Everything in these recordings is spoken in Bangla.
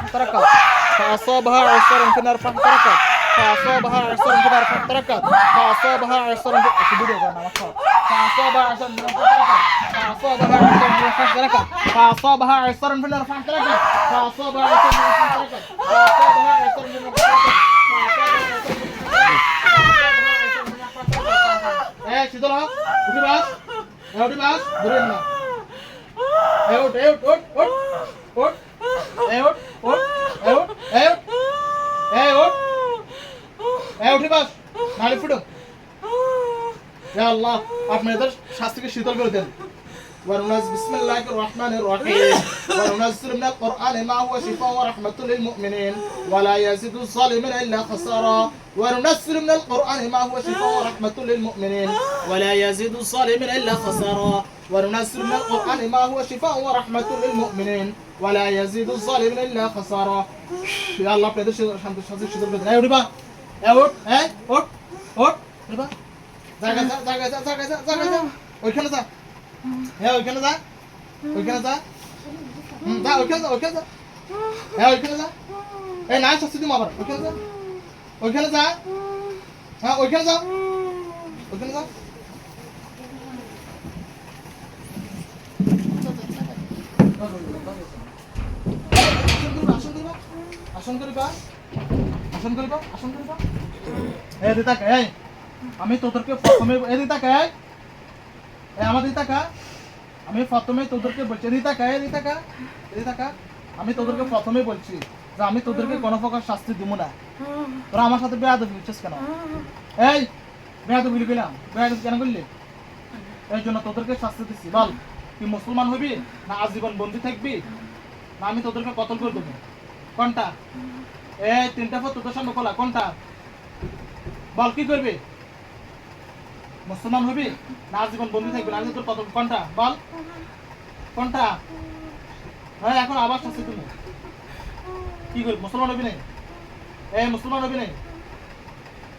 فاحترقت فأصابها عصر في النار فاحترقت فأصابها عصر في النار فاحترقت فأصابها عصر في فأصابها عصر في النار فاحترقت فأصابها عصر في النار فاحترقت فأصابها عصر في النار فاحترقت فأصابها عصر في النار فاحترقت Eh, situ lah. Udah bas. Ya udah bas. Burin lah. Eh, ut, eh, বাস নালে ফুটো ইয়া আল্লাহ আপনি এদের শাস্তিকে শীতল করে দেন وننزل بسم الله الرحمن الرحيم وننزل من القرآن ما هو شفاء ورحمة للمؤمنين ولا يزيد الظالمين إلا خسارا وننزل من القرآن ما هو شفاء ورحمة للمؤمنين ولا يزيد الظالمين إلا خسارا وننزل من القرآن ما هو شفاء ورحمة للمؤمنين ولا يزيد الظالمين إلا خسارا يا الله আপনাদের শান্ত শান্ত শীতল করে এই উঠ উঠ উঠবা জায়গা যা জায়গা যা যা জায়গা যা যা হ্যাঁ ওইখানে যা। ওইখানে যা। যা, ওইখানে যা ওইখানে যা। হ্যাঁ যা। এই না, শাস্তি দিম আবার। ওইখানে যা। ওইখানে যা। হ্যাঁ ওইখানে যা। ওইখানে যা। আসন করিবা। আসন করিবা আসন করিবা আসন করিবা। আমি তোদেরকে প্রথমে আমি প্রথমে তোদেরকে বলছি আমি তোদেরকে প্রথমে বলছি যে আমি তোদেরকে কোনো প্রকার শাস্তি দিব না। তোরা আমার সাথে বেয়াদ কেন? এই বেয়াদ বুঝলি গেলাম বেয়াদ কেন এই জন্য তোদেরকে শাস্তি দিচ্ছি বল, তুই মুসলমান হবি না আজীবন বন্দি থাকবি? না আমি তোদেরকে কতল করে দেবো? কোনটা? এই, তিনটা ফটো তোদের সামনে খোলা। কোনটা? বল, কি করবি? মুসলমান হবি? না আজীবন বন্দি থাকবি না। তোর কোনটা? বল। কোনটা? হ্যাঁ এখন আবার তুমি। কি করবি? মুসলমান হবি নাই এই, মুসলমান হবি নাই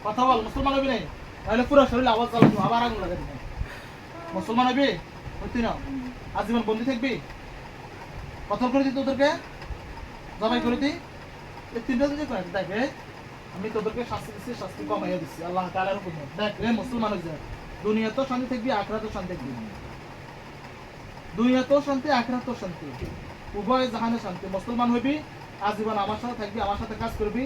কথা বল, মুসলমান হবি নাই তাহলে পুরো শরীরে আওয়াজ চালাবো আবার আগুন লাগাই দিবি মুসলমান হবি? হইতি না? আজীবন বন্দি থাকবি? কথা করে দিই তোদেরকে? জবাই করে দিই তিনটা যদি করে দেখ আমি তোদেরকে শাস্তি দিচ্ছি শাস্তি কমাইয়া দিচ্ছি আল্লাহ তাআলার হুকুমে। দেখ রে মুসলমান হয়ে যায় দুনিয়াতেও শান্তি থাকবি তো শান্তি থাকবি। দুনিয়াতেও শান্তি, আখরাতেও শান্তি। উভয় জাহানে শান্তি। মুসলমান হইবি, আজীবন আমার সাথে থাকবি, আমার সাথে কাজ করবি।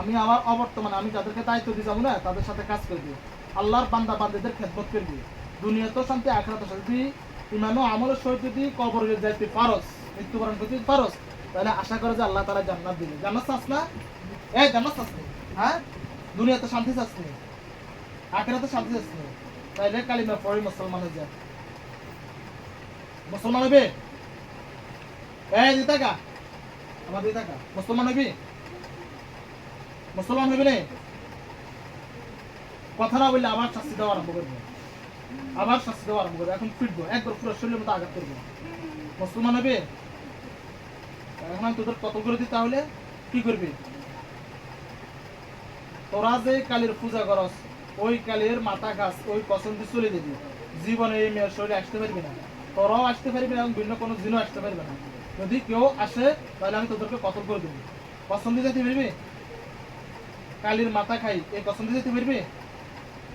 আমি আমার অবর্তমানে আমি যাদেরকে দায়িত্ব দিয়ে যাব না, তাদের সাথে কাজ করবি। আল্লাহর বান্দা বান্দাদের খেদমত করবি। দুনিয়াতেও শান্তি, আখরাতেও শান্তি। ইমানও আমলের সহিত যদি কবরে যাইতে পারস, মৃত্যুবরণ করতে পারস, তাহলে আশা করে যে আল্লাহ তারা জান্নাত দিবে। জান্নাত চাস না? এই জান্নাত চাস না। হ্যাঁ? দুনিয়াতে শান্তি চাস না? আখেরাতে শান্তি চাস না? তাইলে কালিমা পড়ে মুসলমান হয়ে যায় মুসলমান হবে? এই আমার দিতা মুসলমান হবি? মুসলমান হবি কথা না বললে আবার শাস্তি দেওয়া আরম্ভ করব। আবার শাস্তি দেওয়া আরম্ভ করব। এখন ফিরবো। একবার পুরো শরীরের মতো আঘাত করব। মুসলমান হবে? এখন তোদের কত করে দিই তাহলে? কি করবি? তোরা যে কালীর পূজা করস ওই কালীর মাথা গাছ ওই দিয়ে চলে দিবি। জীবনে এই মেয়ের শরীরে আসতে পারবি না। তোরাও আসতে পারবি না এবং ভিন্ন কোনো দিনও আসতে পারবে না। যদি কেউ আসে তাহলে আমি তোদেরকে কতল করে দেবো। দিয়ে যেতে পারবি? কালীর মাথা খাই এই দিয়ে যেতে পারবি?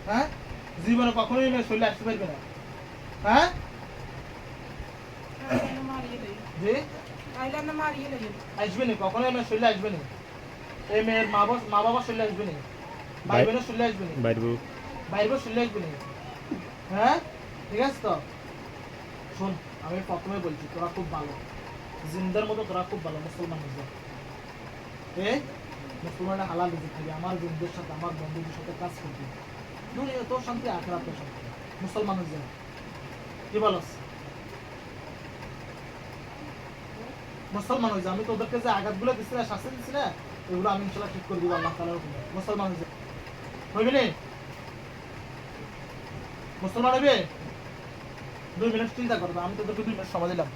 হ্যাঁ? জীবনে কখনোই এই মেয়ের শরীরে আসতে পারবি না। হ্যাঁ? আসবে না কখনো মেয়ের শরীরে আসবে না। এই মেয়ের মা বাবা মা বাবার শরীরে আসবে না ভাই ভাই- বোনের শরীরে আসবে না বাইরবু ভাই বোন শরীরে আসবে না হ্যাঁ? ঠিক আছে তো? শোন আমি প্রথমে বলছি তোরা খুব ভালো। জিন্দার মতো তোরা খুব ভালো মুসলমান এ? মুসলমানের হালাল আমার বন্ধুদের সাথে আমার বন্ধুদের সাথে কাজ করবি। দুনিয়া তোর শান্তি আখেরা তোর শান্তি। মুসলমান হয়ে যায় কি বলস? মুসলমান হয়ে যায় আমি তোদেরকে যে আঘাতগুলো দিচ্ছি না শাস্তি দিচ্ছি না? এগুলো আমি ইনশাল্লাহ ঠিক করে দিবো, আল্লাহ তালার মুসলমান হইবি। মুসলমান হবে দুই মিনিট চিন্তা করবে আমি তো দুটো দুই মিনিট সময় দিলাম।